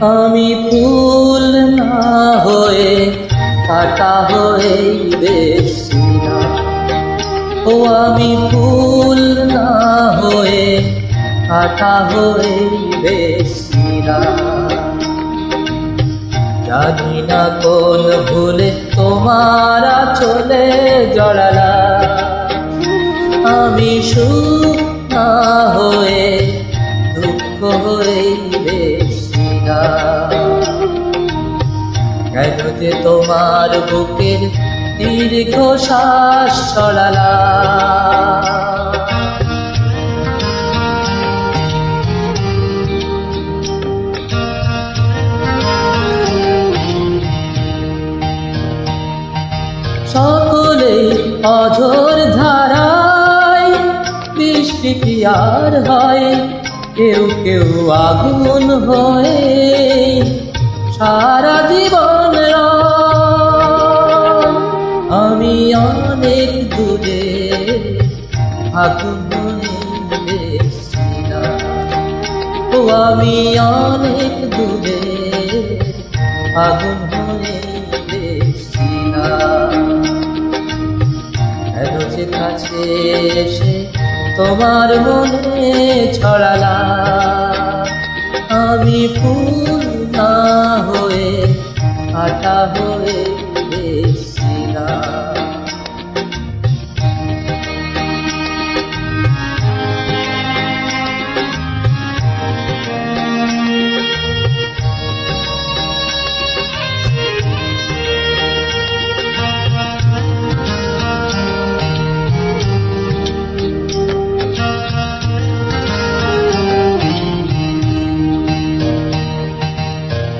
আমি ফুল না হয়ে কাটা হয়ে বেশি না। ও, আমি ফুল না হয়ে কাটা হয়ে বেশি না। জানি না কোন ভুলে তোমার চলে জড়ালা। আমি সুখ না হয়ে, দুঃখ হয়ে কেন যে তোমার বুকের দীর্ঘ শ্বাস ছড়ালা? সকলে অঝোর ধারায় বৃষ্টি আর হয়? কেউ কেউ আগুন হয়ে। সারা জীবন। আমি অনেক দূরে আগুন ও আমি অনেক দূরে আগুন যে কাছে এসে তোমার মনে ছড়ালা। আমি ফুল না হয়ে আটা হয়ে বেশিলাম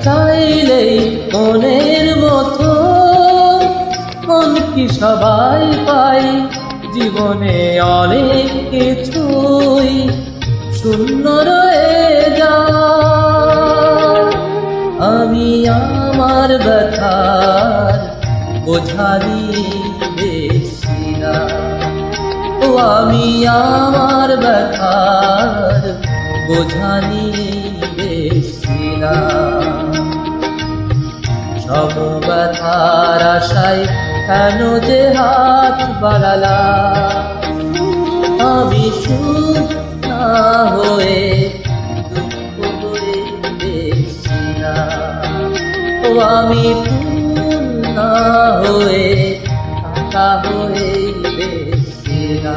চাইলেই মনের মতো, মন কি সবাই পাই জীবনে অনেক কিছুই শূন্য রয়ে যা আমি আমার ব্যথার বোঝারি বেশি না। ও, আমি আমার ব্যথার বোঝানি বেশি না। সব ব্যথার আশায় কেন যে হাত বাড়ালা? আমি না হয়ে ও আমি না হয়ে কাটা হয়ে না